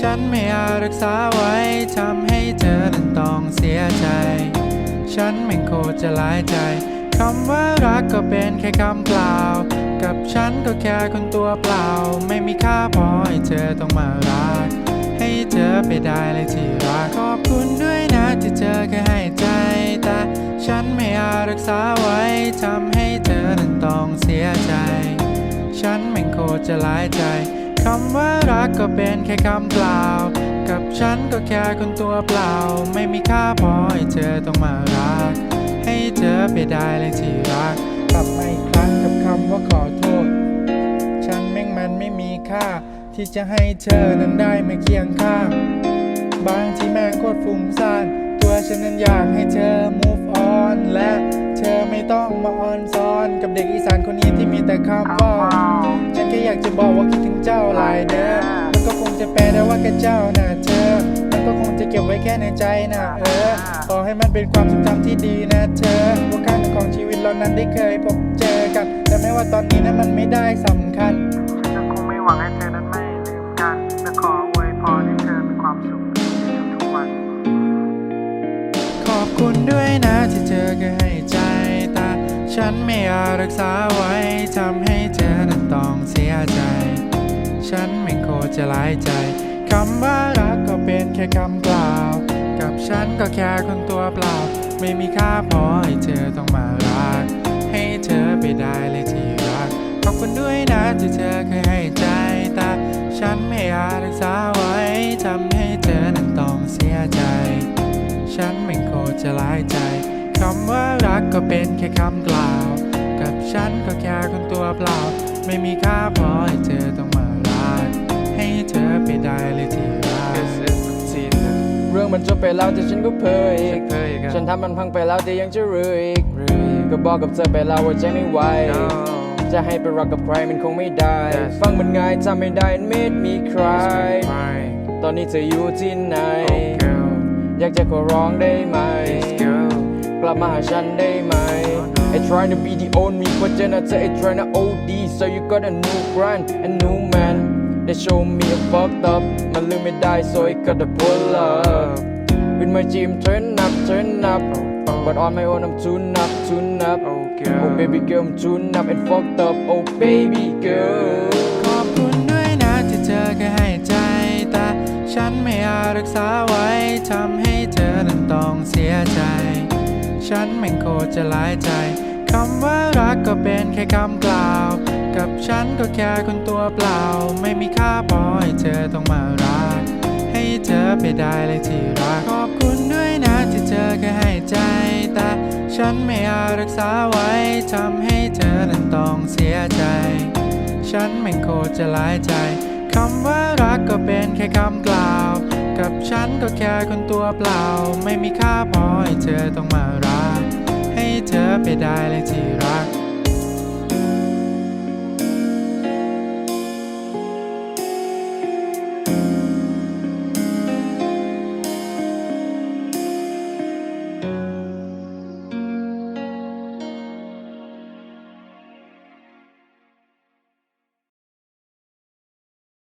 ฉันไม่อาจรักษาไว้ทำให้เธอนั้นต้องเสียใจ ฉันไม่โคตรจะหลายใจคำว่ารักก็เป็นแค่คำกล่าว กับฉันก็แค่คนตัวเปล่า ไม่มีค่าพอให้เธอต้องมารัก ให้เธอไปได้เลยที่รักขอบคุณด้วยนะที่เธอแค่ให้ใจ แต่ฉันไม่อาจรักษาไว้ทำให้เธอนั้นต้องเสียใจ ฉันไม่โคตรจะหลายใจ คำว่ารักก็เป็นแค่คำกล่า กับฉันก็แค่คนตัวเปล่า ไม่มีค่าพอให้เธอต้องมารัก ให้เธอไปได้เลยที่รักกลับมาอีกครั้งกับคำว่าขอโทษ ฉันแม่งมันไม่มีค่า ที่จะให้เธอนั้นได้มาเคียงข้าง บางที่แม่งโคตรฟุ้งซ่านตัวฉันนั้นอยากให้เธอ move on และเธอไม่ต้องมาออนซ้อนกับเด็กอีสานคนนี้ที่มีแต่คำว่า ค่อยากจะบอกว่าคิดถึงเจ้าหลายเด้อมันก็คงจะแปลได้ว่าแค่เจ้าน่ะเธอมันก็คงจะเก็บไว้แค่ในใจน่ะเออขอให้มันเป็นความทรงจำที่ดีนะเธอว่าครั้งหนึ่งของชีวิตเรานั้นได้เคยพบเจอกัน แต่ไม่ว่าตอนนี้นั้นมันไม่ได้สำคัญฉันก็คงไม่หวังให้เธอนั้นไม่ลืมกันและขออวยพรให้เธอมีความสุขในทุกๆวัน ขอบคุณด้วยนะที่เธอก็ให้ใจแต่ฉันไม่อาจรักษาไว้ จะหลายใจคำว่ารักก็เป็นแค่คำกล่าว กับฉันก็แค่คนตัวเปล่า ไม่มีค่าพอให้เธอต้องมารัก ให้เธอไปได้เลยที่รัก ขอบคุณด้วยนะที่เธอเคยให้ใจแต่ฉันไม่อาจรักษาไว้ทำให้เธอนั้นต้องเสียใจ ฉันไม่โคตรจะหลายใจคำว่ารักก็เป็นแค่คำกล่าว กับฉันก็แค่คนตัวเปล่า ไม่มีค่าพอให้เธอต้องมา เธอไปได้เลยที่รัก This is the season เรื่องมันจบไปแล้วแต่ฉันก็เพ้ออีกเพ้ออีกอะฉันทำมันพังไปแล้วแต่ยังจะรื้ออีก ก็บอกกับเธอไปแล้วว่าใจไม่ไหว No จะให้ไปรักกับใครมันคงไม่ได้ Yes ฟังมันง่ายทำไม่ได้ it made me cry Cry ตอนนี้เธออยู่ที่ไหน Oh girl อยากจะขอร้องได้ไหม Please girl กลับมาหาฉันได้ไหม I try to be the only but then I say I try to OD so you got a new grind a new man they show me a fucked up มันลืมไม่ได้ so I gotta pull up with my gym turn up turn up but on my own I'm tune up tune up Oh girl oh baby girl I'm tune up and fucked up oh baby girl ขอบคุณด้วยนะที่เธอแค่ให้ใจแต่ฉันไม่อาจรักษาไว้ทำให้เธอนั้นต้องเสียใจ ฉันไม่โคตรจะหลายใจคำว่ารักก็เป็นแค่คำกล่าว กับฉันก็แค่คนตัวเปล่า ไม่มีค่าพอให้เธอต้องมารัก ให้เธอไปได้เลยที่รักขอบคุณด้วยนะที่เธอแค่ให้ใจ แต่ฉันไม่อาจรักษาไว้ทำให้เธอนั้นต้องเสียใจ ฉันไม่โคตรจะหลายใจคำว่ารักก็เป็นแค่คำกล่าว กับฉันก็แค่คนตัวเปล่า ไม่มีค่าพอให้เธอต้องมารัก ให้เธอไปได้เลยที่รัก